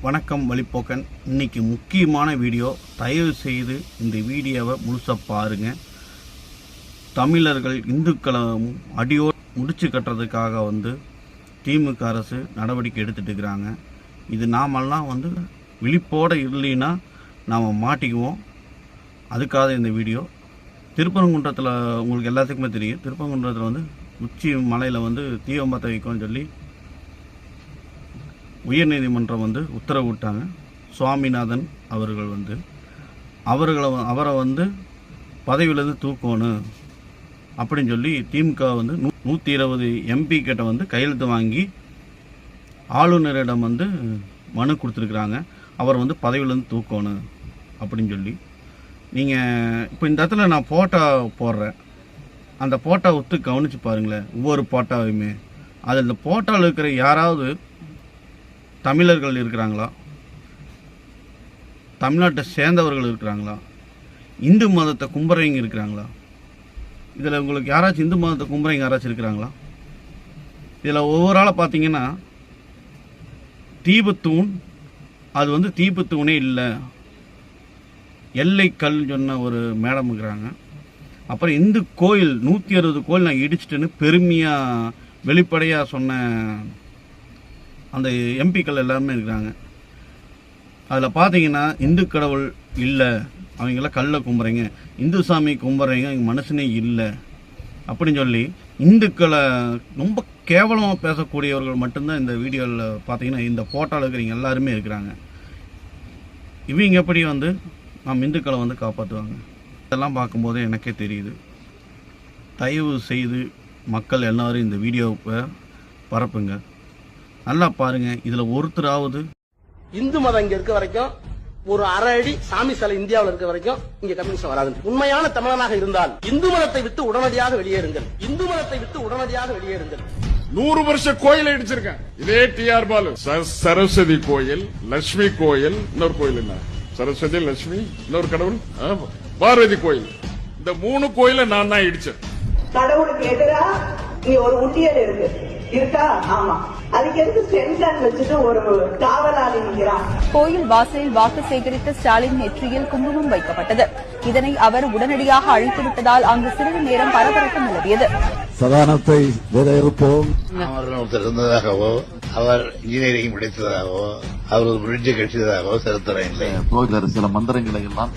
வணக்கம் வழிப்போக்கன். இன்னைக்கு முக்கியமான வீடியோ. தயவு செய்து இந்த வீடியோவை முழுசாக பாருங்க. தமிழர்கள் இந்துக்களை அடியோ முடிச்சு கட்டுறதுக்காக வந்து திமுக அரசு நடவடிக்கை எடுத்துகிட்டு இருக்கிறாங்க. இது நாமெல்லாம் வந்து விழிப்போடு இல்லைன்னா நாம் மாட்டிக்குவோம். அதுக்காக இந்த வீடியோ. திருப்பரங்குன்றத்தில் உங்களுக்கு எல்லாத்துக்குமே தெரியும். திருப்பரங்குன்றத்தில் வந்து உச்சி மலையில் வந்து தீபம் பற்ற சொல்லி உயர்நீதிமன்றம் வந்து உத்தரவிட்டாங்க. சுவாமிநாதன் அவர்கள் வந்து அவர்களை வ- அவரை வந்து பதவியிலேருந்து தூக்கணும் அப்படின்னு சொல்லி திமுக வந்து நூ நூற்றி இருபது எம்பி கிட்ட வந்து கையெழுத்து வாங்கி ஆளுநரிடம் வந்து மனு கொடுத்துருக்குறாங்க. அவர் வந்து பதவியிலேருந்து தூக்கணும் அப்படின்னு சொல்லி. நீங்கள் இப்போ இந்த இடத்துல நான் ஃபோட்டோ போடுறேன். அந்த ஃபோட்டோ ஒத்து கவனித்து பாருங்களேன். ஒவ்வொரு ஃபோட்டோவையுமே அதில் இந்த ஃபோட்டோவில் இருக்கிற யாராவது தமிழர்கள் இருக்கிறாங்களா? தமிழ்நாட்டை சேர்ந்தவர்கள் இருக்கிறாங்களா? இந்து மதத்தை கும்புறவங்க இருக்கிறாங்களா? இதில் உங்களுக்கு யாராச்சும் இந்து மதத்தை கும்புறவங்க யாராச்சும் இருக்கிறாங்களா? இதில் ஒவ்வொரு ஆளாக பார்த்தீங்கன்னா தீபத்தூண் அது வந்து தீபத்தூணே இல்லை. எல்லைக்கல் சொன்ன ஒரு மேடம் இருக்கிறாங்க. அப்புறம் இந்து கோயில் நூற்றி அறுபது கோயில் நான் இடிச்சிட்டேன்னு பெருமையாக வெளிப்படையாக சொன்ன அந்த எம்பிக்கள் எல்லாருமே இருக்கிறாங்க. அதில் பார்த்தீங்கன்னா இந்து கடவுள் இல்லை. அவங்களாம் கல்லை கும்புறீங்க. இந்து சாமி கும்புறீங்க இங்கே மனுஷனே இல்லை. அப்படின்னு சொல்லி இந்துக்களை ரொம்ப கேவலமாக பேசக்கூடியவர்கள் மட்டும்தான் இந்த வீடியோவில் பார்த்தீங்கன்னா இந்த ஃபோட்டோவில் இருக்கிறவங்க எல்லாருமே இருக்கிறாங்க. இவங்க எப்படி வந்து நாம் இந்துக்களை வந்து காப்பாற்றுவாங்க இதெல்லாம் பார்க்கும்போது எனக்கே தெரியுது. தயவு செய்து மக்கள் எல்லோரும் இந்த வீடியோவை பரப்புங்க. நல்லா பாருங்க. இதில் ஒருத்தராவது இந்து மதம் இங்க இருக்க வரைக்கும் ஒரு அரை அடி சாமி சிலை இந்தியாவில் இருக்க வரைக்கும் இங்க கம்யூனிஸ்ட் வராது. உண்மையான தமிழனாக இருந்தால் இந்து மதத்தை விட்டு உடனடியாக வெளியேறுங்கள். இந்து மதத்தை விட்டு உடனடியாக வெளியேறுங்கள். நூறு வருஷ கோயில் இடிச்சிருக்கேன் இதே டிஆர் பாலு. ச- சரஸ்வதி கோயில் லட்சுமி கோயில் இன்னொரு கோயில் என்ன? சரஸ்வதி லட்சுமி இன்னொரு கடவுள்? பார்வதி கோயில். இந்த மூணு கோயிலை நான் தான் இடிச்சேன். கடவுளுக்கு எதிரா இங்க ஒரு உண்டியல் இருக்கு. இருக்கா? ஆமா. அதுக்கு எதுக்கு சென்டர் வச்சுட்டு ஒரு காவலாளி நிற்கிறான் கோயில் வாசலில் வாக்கு சேகரித்த ஸ்டாலின் நெற்றியில் குங்குமம் வைக்கப்பட்டது. இதனை அவர் உடனடியாக அழித்துவிட்டதால் அங்கு சிறிது நேரம் பரபரப்பு நிலவியது. சதானத்தை விதையிருப்போம் இருந்ததாகவோ அவர் இன்ஜினியரிங் படித்ததாகவோ அவர் ஒரு பிரிட்ஜ் கட்டியதாகவோ சரித்திரம் இல்லை. கோயிலர் சில மந்திரங்களை எல்லாம்